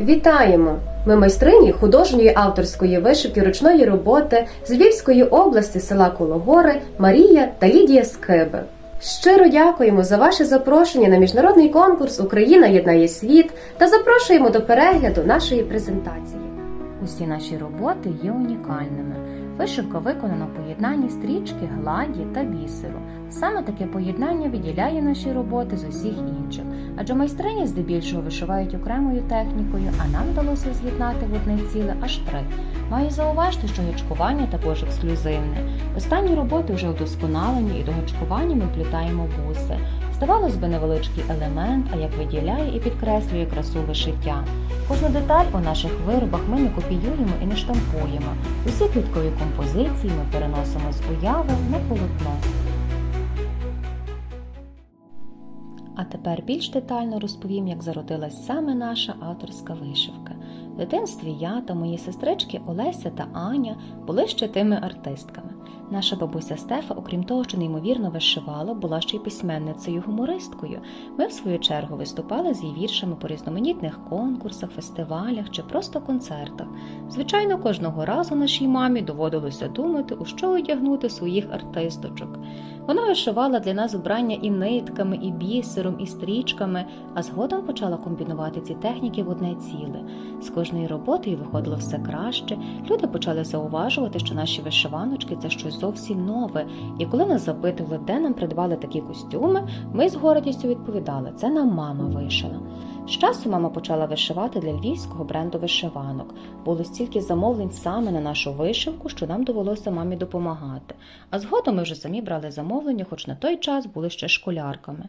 Вітаємо! Ми майстрині художньої авторської вишивки ручної роботи з Львівської області села Кологори Марія та Лідія Скиби. Щиро дякуємо за ваше запрошення на міжнародний конкурс Україна єднає світ та запрошуємо до перегляду нашої презентації. Усі наші роботи є унікальними. Вишивка виконана в поєднанні стрічки, гладі та бісеру. Саме таке поєднання виділяє наші роботи з усіх інших, адже майстрині здебільшого вишивають окремою технікою, а нам вдалося з'єднати в одне ціле аж три. Маю зауважити, що гачкування також ексклюзивне. Останні роботи вже удосконалені і до гачкування ми вплітаємо буси. Здавалось би, невеличкий елемент, а як виділяє і підкреслює красу вишиття. Кожну деталь у наших виробах ми не копіюємо і не штампуємо. Усі квіткові композиції ми переносимо з уяви на полотно. А тепер більш детально розповім, як зародилась саме наша авторська вишивка. В дитинстві я та мої сестрички Олеся та Аня були ще тими артистками. Наша бабуся Стефа, окрім того, що неймовірно вишивала, була ще й письменницею гумористкою. Ми, в свою чергу, виступали з її віршами по різноманітних конкурсах, фестивалях чи просто концертах. Звичайно, кожного разу нашій мамі доводилося думати, у що одягнути своїх артисточок. Вона вишивала для нас убрання і нитками, і бісером, і стрічками, а згодом почала комбінувати ці техніки в одне ціле. З кожною роботою виходило все краще. Люди почали зауважувати, що наші вишиваночки це щось зовсім нове. І коли нас запитували, де нам придбали такі костюми, ми з гордістю відповідали: це нам мама вишила. З часу мама почала вишивати для львівського бренду вишиванок. Було стільки замовлень саме на нашу вишивку, що нам довелося мамі допомагати. А згодом ми вже самі брали замовлення, хоч на той час були ще школярками.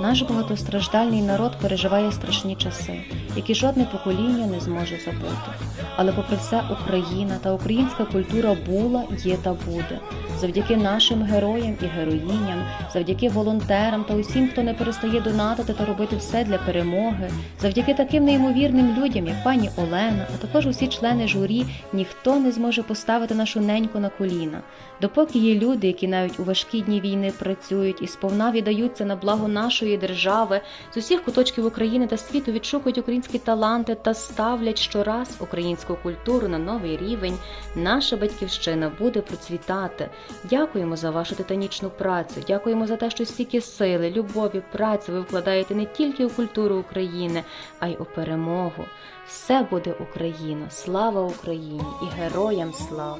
Наш багатостраждальний народ переживає страшні часи, які жодне покоління не зможе забути. Але попри все, Україна та українська культура була, є та буде. Завдяки нашим героям і героїням, завдяки волонтерам та усім, хто не перестає донатити та робити все для перемоги, завдяки таким неймовірним людям, як пані Олена, а також усі члени журі, ніхто не зможе поставити нашу неньку на коліна. Допоки є люди, які навіть у важкі дні війни працюють і сповна віддаються на благо нашої держави, з усіх куточків України та світу відшукують українські таланти та ставлять щораз українську культуру на новий рівень, наша батьківщина буде процвітати. Дякуємо за вашу титанічну працю. Дякуємо за те, що стільки сили, любові, праці ви вкладаєте не тільки у культуру України, а й у перемогу. Все буде Україна! Слава Україні і героям слава!